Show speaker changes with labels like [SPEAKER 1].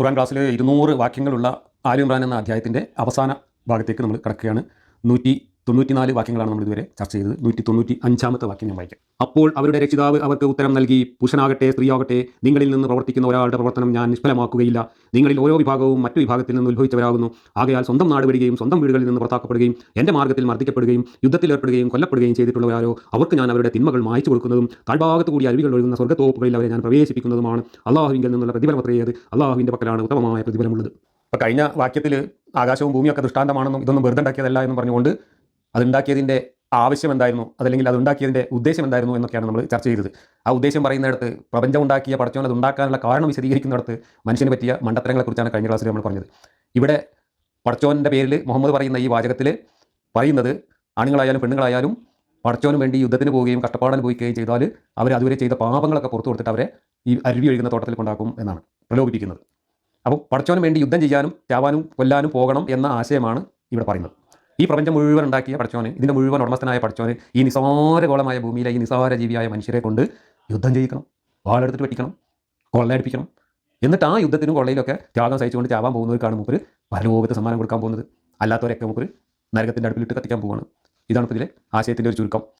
[SPEAKER 1] ഖുർആൻ ക്ലാസ്സിൽ ഇരുന്നൂറ് വാക്യങ്ങളുള്ള ആലിമ്രാൻ എന്ന അധ്യായത്തിന്റെ അവസാന ഭാഗത്തേക്ക് നമ്മൾ കിടക്കുകയാണ്. നൂറ്റി തൊണ്ണൂറ്റിനാല് വാക്യങ്ങളാണ് നമ്മൾ ഇതുവരെ ചർച്ച ചെയ്തത്. നൂറ്റി തൊണ്ണൂറ്റി അഞ്ചാമത്തെ വാക്യം ഞാൻ വായിക്കാം. അപ്പോൾ അവരുടെ രക്ഷിതാവ് അവർക്ക് ഉത്തരം നൽകി പുരുഷനാകട്ടെ സ്ത്രീയാകട്ടെ നിങ്ങളിൽ നിന്ന് പ്രവർത്തിക്കുന്ന ഒരാളുടെ പ്രവർത്തനം ഞാൻ നിഷ്ഫലമാക്കുകയില്ല. നിങ്ങളിൽ ഓരോ വിഭാഗവും മറ്റു വിഭാഗത്തിൽ നിന്ന് ഉത്ഭവിച്ചവരാകുന്നു. ആകയാൽ സ്വന്തം നാട് വിടുകയും സ്വന്തം വീടുകളിൽ നിന്ന് പുറത്താക്കപ്പെടുകയും എന്റെ മാർഗത്തിൽ മർദ്ദിക്കപ്പെടുകയും യുദ്ധത്തിൽ ഏർപ്പെടുകയും കൊല്ലപ്പെടുകയും ചെയ്തിട്ടുള്ളവരോ അവർക്ക് ഞാൻ അവരുടെ തിന്മകൾ മായ്ച്ചു കൊടുക്കുന്നതും താഴ്ഭാഗത്ത് കൂടി അരുവികൾ ഒഴുകുന്ന സ്വർഗത്തോപ്പുകളിൽ അവരെ ഞാൻ പ്രവേശിപ്പിക്കുന്നതുമാണ്. അള്ളാഹുവിങ്കിൽ നിന്നുള്ള പ്രതിഫലം അത്രയത് അള്ളാഹുവിന്റെ പക്കലാണ് ഉത്തമമായ പ്രതിഫലമുള്ളത്. അപ്പോൾ കഴിഞ്ഞ വാക്യത്തിൽ ആകാശവും ഭൂമിയൊക്കെ ദൃഷ്ടാന്തമാണെന്നും ഇതൊന്നും വെറുതെ ഉണ്ടാക്കിയതല്ല എന്നും പറഞ്ഞുകൊണ്ട് അതുണ്ടാക്കിയതിന്റെ ആവശ്യം എന്തായിരുന്നു? അതല്ലെങ്കിൽ അതുണ്ടാക്കിയതിന്റെ ഉദ്ദേശം എന്തായിരുന്നു എന്നൊക്കെയാണ് നമ്മൾ ചർച്ച ചെയ്തത്. ആ ഉദ്ദേശം പറയുന്നിടത്ത് പ്രപഞ്ചം ഉണ്ടാക്കിയ പടച്ചോൻ അത് ഉണ്ടാക്കാനുള്ള കാരണം വിശദീകരിക്കുന്നിടത്ത് മനുഷ്യന് പറ്റിയ മണ്ടത്തരങ്ങളെക്കുറിച്ചാണ് കഴിഞ്ഞ ക്ലാസ്സിൽ നമ്മൾ പറഞ്ഞത്. ഇവിടെ പടച്ചോന്റെ പേരിൽ മുഹമ്മദ് പറയുന്ന ഈ വാചകത്തിൽ പറയുന്നത് ആണുങ്ങളായാലും പെണ്ണുങ്ങളായാലും പടച്ചോന് വേണ്ടി യുദ്ധത്തിന് പോവുകയും കഷ്ടപ്പാടിന് പോയിക്കുകയും ചെയ്താൽ അവർ അതുവരെ ചെയ്ത പാപങ്ങളൊക്കെ പുറത്തു കൊടുത്തിട്ട് അവരെ ഈ അരുവി ഒഴുകുന്ന തോട്ടത്തിൽ കൊണ്ടാക്കും എന്നാണ് പ്രലോഭിപ്പിക്കുന്നത്. അപ്പോൾ പടച്ചോന് വേണ്ടി യുദ്ധം ചെയ്യാനും ചാവാനും കൊല്ലാനും പോകണം എന്ന ആശയമാണ് ഇവിടെ പറയുന്നത്. ഈ പ്രപഞ്ചം മുഴുവൻ ഉണ്ടാക്കിയ പഠിച്ചോന് ഇതിന്റെ മുഴുവൻ ഉടമസ്ഥനായ പഠിച്ചോന് ഈ നിസാരഗോളമായ ഭൂമിയിലെ ഈ നിസാര ജീവിയായ മനുഷ്യരെ കൊണ്ട് യുദ്ധം ചെയ്യിക്കണം വാളെടുത്തിട്ട് വെട്ടിക്കണം കൊള്ളയടിപ്പിക്കണം. എന്നിട്ട് ആ യുദ്ധത്തിനും കൊള്ളയിലൊക്കെ ത്യാഗം സഹിച്ചുകൊണ്ട് ചാവാൻ പോകുന്നവർക്കാണ് മൂപ്പർ പരലോകത്ത് സമ്മാനം കൊടുക്കാൻ പോകുന്നത്. അല്ലാത്തവരൊക്കെ മൂപ്പർ നരകത്തിന്റെ അടുപ്പിലിട്ട് കത്തിക്കാൻ പോവുകയാണ് ഇതാണ് ഇപ്പോൾ ഇതിലെ ആശയത്തിന്റെ ഒരു ചുരുക്കം.